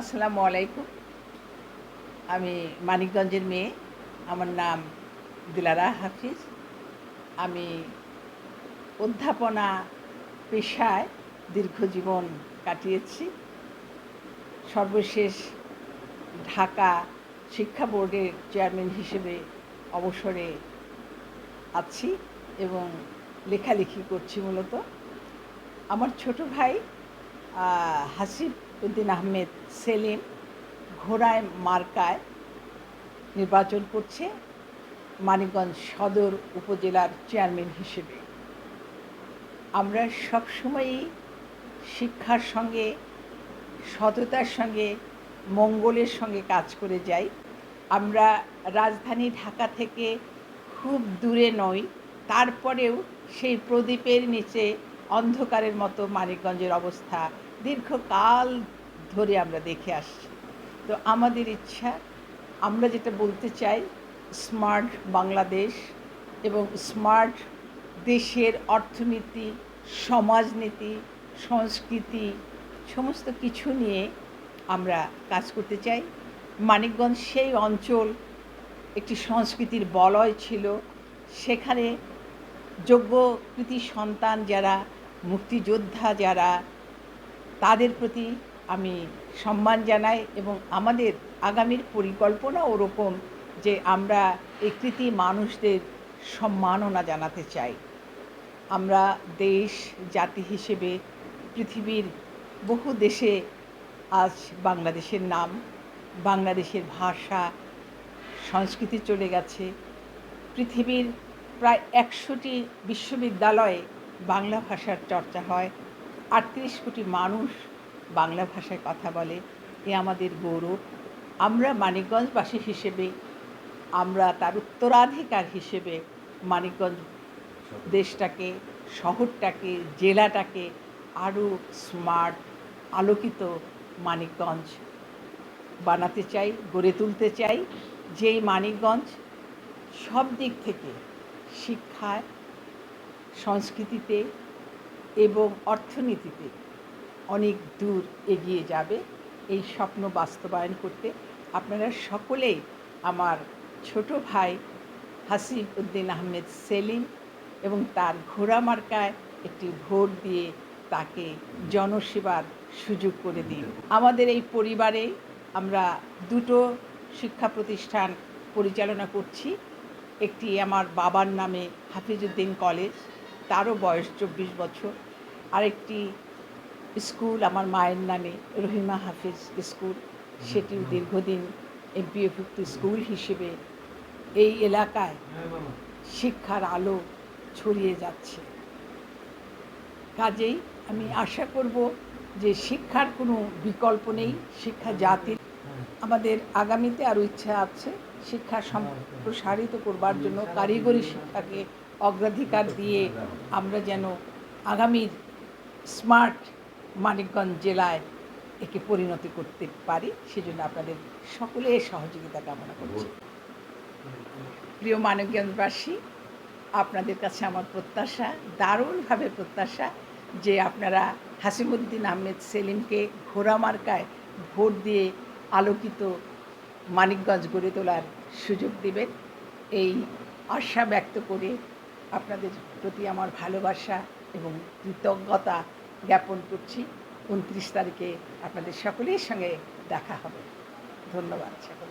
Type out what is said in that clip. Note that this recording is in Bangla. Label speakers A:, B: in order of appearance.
A: আসসালামু আলাইকুম। আমি মানিকগঞ্জের মেয়ে। আমার নাম দিলারা হাফিজ। আমি অধ্যাপনা পেশায় দীর্ঘ জীবন কাটিয়েছি। সর্বশেষ ঢাকা শিক্ষা বোর্ডের চেয়ারম্যান হিসেবে অবসরে আছি এবং লেখালেখি করছি মূলত। আমার ছোট ভাই হাসিব উদ্দিন আহমেদ সেলিম ঘোড়ায় মার্কায় নির্বাচন করছে মানিকগঞ্জ সদর উপজেলার চেয়ারম্যান হিসেবে। আমরা সবসময়ই শিক্ষার সঙ্গে, সততার সঙ্গে, মঙ্গলের সঙ্গে কাজ করে যাই। আমরা রাজধানী ঢাকা থেকে খুব দূরে নই, তারপরেও সেই প্রদীপের নিচে অন্ধকারের মতো মানিকগঞ্জের অবস্থা দীর্ঘকাল ধরে আমরা দেখে আসছি। তো আমাদের ইচ্ছা, আমরা যেটা বলতে চাই, স্মার্ট বাংলাদেশ এবং স্মার্ট দেশের অর্থনীতি, সমাজনীতি, সংস্কৃতি, সমস্ত কিছু নিয়ে আমরা কাজ করতে চাই। মানিকগঞ্জ সেই অঞ্চল, একটি সংস্কৃতির বলয় ছিল। সেখানে যোগ্য কৃতি সন্তান যারা, মুক্তিযোদ্ধা যারা তাদের প্রতি আমি সম্মান জানাই এবং আমাদের আগামীর পরিকল্পনা ওরকম যে আমরা এই কৃতি মানুষদের সম্মাননা জানাতে চাই। আমরা দেশ, জাতি হিসেবে পৃথিবীর বহু দেশে আজ বাংলাদেশের নাম, বাংলাদেশের ভাষা, সংস্কৃতি চলে গেছে। পৃথিবীর প্রায় একশোটি বিশ্ববিদ্যালয়ে বাংলা ভাষার চর্চা হয়। আটত্রিশ কোটি মানুষ বাংলা ভাষায় কথা বলে, এ আমাদের গৌরব। আমরা মানিকগঞ্জবাসী হিসেবে, আমরা তার উত্তরাধিকার হিসেবে মানিকগঞ্জ দেশটাকে, শহরটাকে, জেলাটাকে আরও স্মার্ট, আলোকিত মানিকগঞ্জ বানাতে চাই, গড়ে তুলতে চাই। যেই মানিকগঞ্জ সব দিক থেকে শিক্ষায়, সংস্কৃতিতে এবং অর্থনীতিতে অনেক দূর এগিয়ে যাবে এই স্বপ্ন বাস্তবায়ন করতে। আপনারা সকলেই আমার ছোট ভাই হাসিব উদ্দিন আহমেদ সেলিম এবং তার ঘোড়া মার্কায় একটি ভোট দিয়ে তাকে জনসেবার সুযোগ করে দিন। আমাদের এই পরিবারে আমরা দুটো শিক্ষা প্রতিষ্ঠান পরিচালনা করছি। একটি আমার বাবার নামে হাফিজউদ্দিন কলেজ তারও বয়স চব্বিশ বছর। আরেকটি স্কুল আমার মায়ের নামে রহিমা হাফিজ স্কুল। সেটিও দীর্ঘদিন এমপিএভুক্ত স্কুল হিসেবে এই এলাকায় শিক্ষার আলো ছড়িয়ে যাচ্ছে। কাজেই আমি আশা করব যে শিক্ষার কোনো বিকল্প নেই শিক্ষা জাতির আমাদের আগামীতে আরও ইচ্ছা আছে শিক্ষা সম্প্রসারিত করবার জন্য কারিগরি শিক্ষাকে অগ্রাধিকার দিয়ে আমরা যেন আগামীর স্মার্ট মানিকগঞ্জ জেলায় একে পরিণতি করতে পারি, সেজন্য আপনাদের সকলের সহযোগিতা কামনা করছি। প্রিয় মানিকগঞ্জবাসী, আপনাদের কাছে আমার প্রত্যাশা, দারুণভাবে প্রত্যাশা যে আপনারা হাসিমুদ্দিন আহমেদ সেলিমকে ঘোড়া মার্কায় ভোট দিয়ে আলোকিত মানিকগঞ্জ গড়ে তোলার সুযোগ দেবেন। এই আশা ব্যক্ত করে আপনাদের প্রতি আমার ভালোবাসা এবং কৃতজ্ঞতা জ্ঞাপন করছি। উনত্রিশ তারিখে আপনাদের সকলের সঙ্গে দেখা হবে। ধন্যবাদ সকলকে।